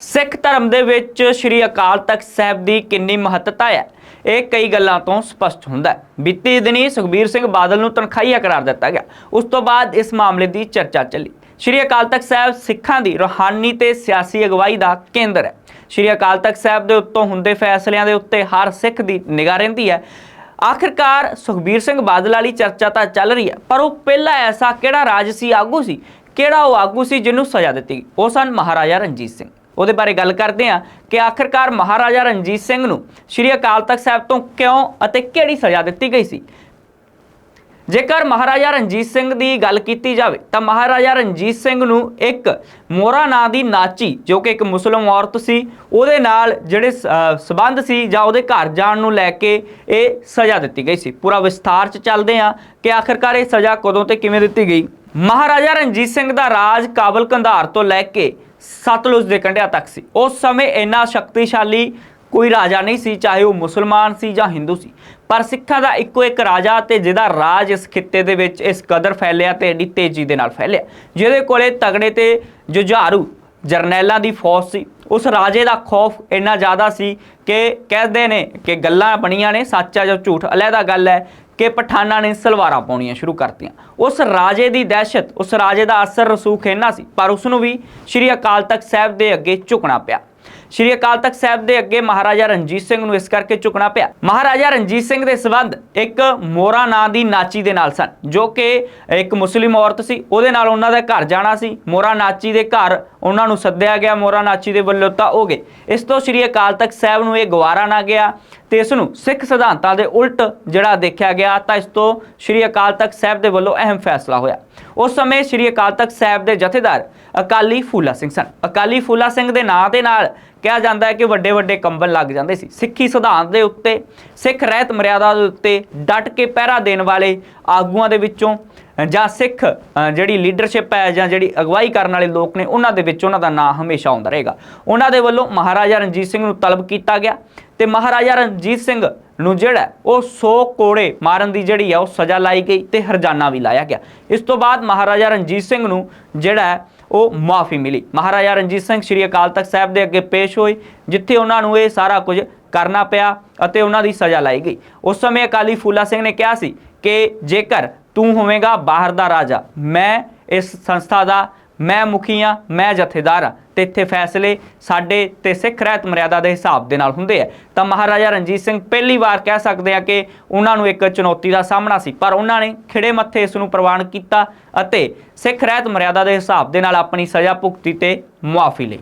ਸਿੱਖ ਧਰਮ ਦੇ ਵਿੱਚ ਸ੍ਰੀ ਅਕਾਲ ਤਖਤ ਸਾਹਿਬ ਦੀ ਕਿੰਨੀ ਮਹੱਤਤਾ ਹੈ, ਇਹ ਕਈ ਗੱਲਾਂ ਤੋਂ ਸਪਸ਼ਟ ਹੁੰਦਾ ਹੈ। ਬੀਤੀ ਦਿਨੀ ਸੁਖਬੀਰ ਸਿੰਘ ਬਾਦਲ ਨੂੰ ਤਨਖਾਹੀਆ ਕਰਾਰ ਦਿੱਤਾ ਗਿਆ। ਉਸ ਤੋਂ ਬਾਅਦ ਇਸ ਮਾਮਲੇ ਦੀ ਚਰਚਾ ਚੱਲੀ। ਸ੍ਰੀ ਅਕਾਲ ਤਖਤ ਸਾਹਿਬ ਸਿੱਖਾਂ ਦੀ ਰੂਹਾਨੀ ਤੇ ਸਿਆਸੀ ਅਗਵਾਈ ਦਾ ਕੇਂਦਰ ਹੈ। ਸ੍ਰੀ ਅਕਾਲ ਤਖਤ ਸਾਹਿਬ ਦੇ ਉੱਤੋਂ ਹੁੰਦੇ ਫੈਸਲਿਆਂ ਦੇ ਉੱਤੇ ਹਰ ਸਿੱਖ ਦੀ ਨਿਗਾਹ ਰਹਿੰਦੀ ਹੈ। ਆਖਿਰਕਾਰ ਸੁਖਬੀਰ ਸਿੰਘ ਬਾਦਲ ਵਾਲੀ ਚਰਚਾ ਤਾਂ ਚੱਲ ਰਹੀ ਹੈ, ਪਰ ਉਹ ਪਹਿਲਾ ਐਸਾ ਕਿਹੜਾ ਰਾਜਸੀ ਆਗੂ ਸੀ? ਕਿਹੜਾ ਉਹ ਆਗੂ ਸੀ ਜਿਹਨੂੰ ਸਜ਼ਾ ਦਿੱਤੀ ਗਈ? ਉਹ ਸਨ ਮਹਾਰਾਜਾ ਰਣਜੀਤ ਸਿੰਘ। ਉਹਦੇ ਬਾਰੇ ਗੱਲ ਕਰਦੇ ਹਾਂ ਕਿ ਆਖਿਰਕਾਰ ਮਹਾਰਾਜਾ ਰਣਜੀਤ ਸਿੰਘ ਨੂੰ ਸ਼੍ਰੀ ਅਕਾਲ ਤਖਤ ਸਾਹਿਬ ਤੋਂ ਕਿਉਂ ਅਤੇ ਕਿਹੜੀ ਸਜ਼ਾ ਦਿੱਤੀ ਗਈ ਸੀ? ਜੇਕਰ ਮਹਾਰਾਜਾ ਰਣਜੀਤ ਸਿੰਘ ਦੀ ਗੱਲ ਕੀਤੀ ਜਾਵੇ ਤਾਂ ਮਹਾਰਾਜਾ ਰਣਜੀਤ ਸਿੰਘ ਨੂੰ ਇੱਕ ਮੋਰਾ ਨਾਂ ਦੀ ਨਾਚੀ, ਜੋ ਕਿ ਇੱਕ ਮੁਸਲਮ ਔਰਤ ਸੀ, ਉਹਦੇ ਨਾਲ ਜਿਹੜੇ ਸ- ਅਹ, ਸਬੰਧ ਸੀ ਜਾਂ ਉਹਦੇ ਘਰ ਜਾਣ ਨੂੰ ਲੈ ਕੇ ਇਹ ਸਜ਼ਾ ਦਿੱਤੀ ਗਈ ਸੀ। ਪੂਰਾ ਵਿਸਥਾਰ ਚ ਚੱਲਦੇ ਹਾਂ ਕਿ ਆਖਿਰਕਾਰ ਇਹ ਸਜ਼ਾ ਕਦੋਂ ਤੇ ਕਿਵੇਂ ਦਿੱਤੀ ਗਈ। ਮਹਾਰਾਜਾ ਰਣਜੀਤ ਸਿੰਘ ਦਾ ਰਾਜ ਕਾਬਲ ਕੰਧਾਰ ਤੋਂ ਲੈ ਕੇ ਸਤਲੁਜ ਦੇ ਕੰਢਿਆਂ ਤੱਕ ਸੀ। ਉਸ ਸਮੇਂ ਇੰਨਾ ਸ਼ਕਤੀਸ਼ਾਲੀ ਕੋਈ ਰਾਜਾ ਨਹੀਂ ਸੀ, ਚਾਹੇ ਉਹ ਮੁਸਲਮਾਨ ਸੀ ਜਾਂ ਹਿੰਦੂ ਸੀ। ਪਰ ਸਿੱਖਾਂ ਦਾ ਇੱਕੋ ਇੱਕ ਰਾਜਾ ਤੇ ਜਿਹਦਾ ਰਾਜ ਇਸ ਖਿੱਤੇ ਦੇ ਵਿੱਚ ਇਸ ਕਦਰ ਫੈਲਿਆ ਤੇ ਇੰਨੀ ਤੇਜ਼ੀ ਦੇ ਨਾਲ ਫੈਲਿਆ, ਜਿਹਦੇ ਕੋਲੇ ਤਗੜੇ ਤੇ ਜੁਝਾਰੂ ਜਰਨੈਲਾਂ ਦੀ ਫੌਜ ਸੀ। ਉਸ ਰਾਜੇ ਦਾ ਖੌਫ ਇੰਨਾ ਜ਼ਿਆਦਾ ਸੀ ਕਿ ਕਹਿੰਦੇ ਨੇ ਕਿ ਗੱਲਾਂ ਬਣੀਆਂ ਨੇ, ਸੱਚਾ ਆ ਜਾਂ ਝੂਠ ਅਲੱਗਾ ਗੱਲ ਹੈ ਕਿ ਪਠਾਨਾਂ ਨੇ ਸਲਵਾਰਾਂ ਪਾਉਣੀਆਂ ਸ਼ੁਰੂ ਕਰਤੀਆਂ। ਉਸ ਰਾਜੇ ਦੀ ਦਹਿਸ਼ਤ, ਉਸ ਰਾਜੇ ਦਾ ਅਸਰ ਰਸੂਖ ਇੰਨਾ ਸੀ, ਪਰ ਉਸ ਨੂੰ ਵੀ ਸ਼੍ਰੀ ਅਕਾਲ ਤਖਤ ਸਾਹਿਬ ਦੇ ਅੱਗੇ ਝੁਕਣਾ ਪਿਆ। ਸ਼੍ਰੀ ਅਕਾਲ ਤਖਤ ਸਾਹਿਬ ਦੇ ਅੱਗੇ ਮਹਾਰਾਜਾ ਰਣਜੀਤ ਸਿੰਘ ਨੂੰ ਇਸ ਕਰਕੇ ਝੁਕਣਾ ਪਿਆ। ਮਹਾਰਾਜਾ ਰਣਜੀਤ ਸਿੰਘ ਦੇ ਸਬੰਧ ਇੱਕ ਮੋਰਾ ਨਾਂ ਦੀ ਨਾਚੀ ਦੇ ਨਾਲ ਸਨ, ਜੋ ਕਿ ਇੱਕ ਮੁਸਲਿਮ ਔਰਤ ਸੀ। ਉਹਦੇ ਨਾਲ ਉਹਨਾਂ ਦਾ ਘਰ ਜਾਣਾ ਸੀ। ਮੋਰਾ ਨਾਚੀ ਦੇ ਘਰ ਉਹਨਾਂ ਨੂੰ ਸੱਦਿਆ ਗਿਆ। ਮੋਰਾ ਨਾਚੀ ਦੇ ਵੱਲੋਂ ਤਾਂ ਹੋ ਗਏ। ਇਸ ਤੋਂ ਸ਼੍ਰੀ ਅਕਾਲ ਤਖਤ ਸਾਹਿਬ ਨੂੰ ਇਹ ਗਵਾਰਾ ਨਾ ਗਿਆ ਤੇ ਇਸ ਨੂੰ ਸਿੱਖ ਸਿਧਾਂਤਾਂ ਦੇ ਉਲਟ ਜਿਹੜਾ ਦੇਖਿਆ ਗਿਆ ਤਾਂ ਇਸ ਤੋਂ ਸ਼੍ਰੀ ਅਕਾਲ ਤਖਤ ਸਾਹਿਬ ਦੇ ਵੱਲੋਂ ਅਹਿਮ ਫੈਸਲਾ ਹੋਇਆ। ਉਸ ਸਮੇਂ ਸ਼੍ਰੀ ਅਕਾਲ ਤਖਤ ਸਾਹਿਬ ਦੇ ਜਥੇਦਾਰ ਅਕਾਲੀ ਫੂਲਾ ਸਿੰਘ ਸਨ। ਅਕਾਲੀ ਫੂਲਾ ਸਿੰਘ ਦੇ ਨਾਂ ਦੇ ਨਾਲ ਕਿਹਾ ਜਾਂਦਾ ਹੈ ਕਿ ਵੱਡੇ ਵੱਡੇ ਕੰਬਲ ਲੱਗ ਜਾਂਦੇ ਸੀ। ਸਿੱਖੀ ਸਿਧਾਂਤ ਦੇ ਉੱਤੇ, ਸਿੱਖ ਰਹਿਤ ਮਰਿਆਦਾ ਦੇ ਉੱਤੇ ਡਟ ਕੇ ਪਹਿਰਾ ਦੇਣ ਵਾਲੇ ਆਗੂਆਂ ਦੇ ਵਿੱਚੋਂ ਜਾਂ ਸਿੱਖ ਜਿਹੜੀ ਲੀਡਰਸ਼ਿਪ ਹੈ ਜਾਂ ਜਿਹੜੀ ਅਗਵਾਈ ਕਰਨ ਵਾਲੇ ਲੋਕ ਨੇ, ਉਹਨਾਂ ਦੇ ਵਿੱਚ ਉਹਨਾਂ ਦਾ ਨਾਂ ਹਮੇਸ਼ਾ ਆਉਂਦਾ ਰਹੇਗਾ। ਉਹਨਾਂ ਦੇ ਵੱਲੋਂ ਮਹਾਰਾਜਾ ਰਣਜੀਤ ਸਿੰਘ ਨੂੰ ਤਲਬ ਕੀਤਾ ਗਿਆ ਤੇ ਮਹਾਰਾਜਾ ਰਣਜੀਤ ਸਿੰਘ ਨੂੰ ਜਿਹੜਾ ਉਹ 100 ਕੋੜੇ ਮਾਰਨ ਦੀ ਜਿਹੜੀ ਆ ਉਹ ਸਜ਼ਾ ਲਾਈ ਗਈ ਤੇ ਹਰਜਾਨਾ ਵੀ ਲਾਇਆ ਗਿਆ। ਇਸ ਤੋਂ ਬਾਅਦ ਮਹਾਰਾਜਾ ਰਣਜੀਤ ਸਿੰਘ ਨੂੰ ਜਿਹੜਾ ਹੈ, ਉਹ ਮਾਫੀ ਮਿਲੀ। ਮਹਾਰਾਜਾ ਰਣਜੀਤ ਸਿੰਘ ਸ੍ਰੀ ਅਕਾਲ ਤਖਤ ਸਾਹਿਬ ਦੇ ਅੱਗੇ ਪੇਸ਼ ਹੋਏ, ਜਿੱਥੇ ਉਹਨਾਂ ਨੂੰ ਇਹ ਸਾਰਾ ਕੁਝ ਕਰਨਾ ਪਿਆ ਅਤੇ ਉਹਨਾਂ ਦੀ ਸਜ਼ਾ ਲਾਈ ਗਈ। ਉਸ ਸਮੇਂ ਅਕਾਲੀ ਫੂਲਾ ਸਿੰਘ ਨੇ ਕਿਹਾ ਸੀ ਕਿ ਜੇਕਰ ਤੂੰ ਹੋਵੇਂਗਾ ਬਾਹਰ ਦਾ ਰਾਜਾ, ਮੈਂ ਇਸ ਸੰਸਥਾ ਦਾ ਮੈਂ ਮੁਖੀ ਹਾਂ, ਮੈਂ ਜਥੇਦਾਰ ਹਾਂ ਤੇ ਇੱਥੇ ਫੈਸਲੇ ਸਾਡੇ ਤੇ ਸਿੱਖ ਰਹਿਤ ਮਰਿਆਦਾ ਦੇ ਹਿਸਾਬ ਦੇ ਨਾਲ ਹੁੰਦੇ ਆ। ਤਾਂ ਮਹਾਰਾਜਾ ਰਣਜੀਤ ਸਿੰਘ ਪਹਿਲੀ ਵਾਰ ਕਹਿ ਸਕਦੇ ਆ ਕਿ ਉਹਨਾਂ ਨੂੰ ਇੱਕ ਚੁਣੌਤੀ ਦਾ ਸਾਹਮਣਾ ਸੀ, ਪਰ ਉਹਨਾਂ ਨੇ ਖਿੜੇ ਮੱਥੇ ਇਸ ਨੂੰ ਪ੍ਰਵਾਨ ਕੀਤਾ ਅਤੇ ਸਿੱਖ ਰਹਿਤ ਮਰਿਆਦਾ ਦੇ ਹਿਸਾਬ ਦੇ ਨਾਲ ਆਪਣੀ ਸਜ਼ਾ ਭੁਗਤੀ ਤੇ ਮੁਆਫੀ ਲਈ।